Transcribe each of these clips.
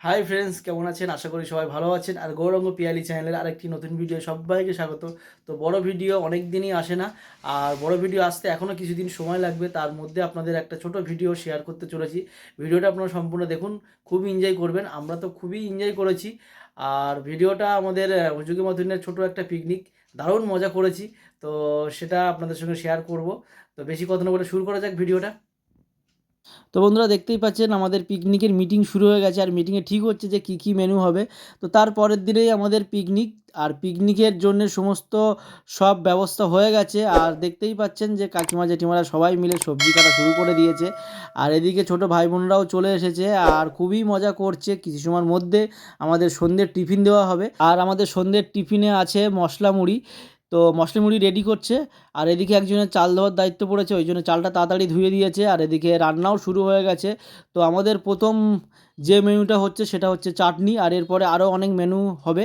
Hi friends কেমন আছেন? আশা করি সবাই ভালো আছেন। আর গৌরঙ্গ পিয়ালি চ্যানেলের আরেকটি নতুন ভিডিও সবাইকে স্বাগত। তো বড় ভিডিও অনেক দিনই আসে না। আর বড় ভিডিও আসতে এখনও কিছুদিন সময় লাগবে। তার মধ্যে আপনাদের একটা ছোট ভিডিও শেয়ার করতে চলেছি। ভিডিওটা আপনারা সম্পূর্ণ দেখুন খুবই এনজয় করবেন। আমরা তো খুবই এনজয় করেছি। আর ভিডিওটা আমাদের হুজুকি মধুনের ছোট একটা পিকনিক দারুণ মজা করেছি। তো সেটা আপনাদের সঙ্গে শেয়ার করব। তো বেশি কথা না বলে শুরু করা যাক ভিডিওটা তো বন্ধুরা দেখতেই পাচ্ছেন আমাদের পিকনিকের মিটিং শুরু হয়ে গেছে। আর মিটিংয়ে ঠিক হচ্ছে যে কী কী মেনু হবে। তো তার পরের দিনেই আমাদের পিকনিক আর পিকনিকের জন্য সমস্ত সব ব্যবস্থা হয়ে গেছে। আর দেখতেই পাচ্ছেন যে কাকিমা, জেঠিমারা সবাই মিলে সবজি কাটা শুরু করে দিয়েছে। আর এদিকে ছোট ভাই বোনরাও চলে এসেছে। আর খুবই মজা করছে কিছু সময়ের মধ্যে আমাদের সন্ধ্যের টিফিন দেওয়া হবে। আর আমাদের সন্ধ্যের টিফিনে আছে মশলা মুড়ি তো মশলা মুড়ি রেডি করছে, আর এদিকে একজনের চাল দেওয়ার দায়িত্ব পড়েছে, ওই জন্য চালটা তাড়াতাড়ি ধুয়ে দিয়েছে, আর এদিকে রান্নাও শুরু হয়ে গেছে। তো আমাদের প্রথম যে মেনুটা হচ্ছে সেটা হচ্ছে চাটনি, আর এরপরে আরও অনেক মেনু হবে।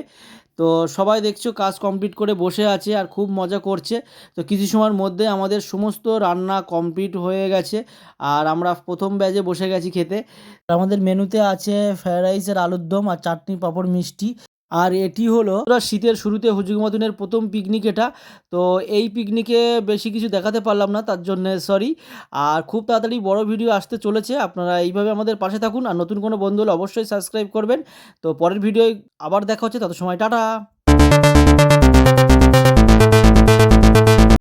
তো সবাই দেখছ কাজ কমপ্লিট করে বসে আছে আর খুব মজা করছে। তো কিছু সময়ের মধ্যে আমাদের সমস্ত রান্না কমপ্লিট হয়ে গেছে, আর আমরা প্রথম ব্যাজে বসে গেছি খেতে। আমাদের মেনুতে আছে ফ্রায়েড রাইসের আলুর দম আর চাটনি পাঁপড় মিষ্টি। আর এটি হলো শীতের শুরুতে হুজুগ মতনের প্রথম পিকনিক এটা। তো এই পিকনিকে বেশি কিছু দেখাতে পারলাম না, তার জন্য সরি আর খুব তাড়াতাড়ি বড় ভিডিও আসতে চলেছে, আপনারা এইভাবে আমাদের পাশে থাকুন। আর নতুন কোনো বন্ধু হলে অবশ্যই সাবস্ক্রাইব করবেন। তো পরের ভিডিও আবার দেখা হচ্ছে তত সময় টাটা।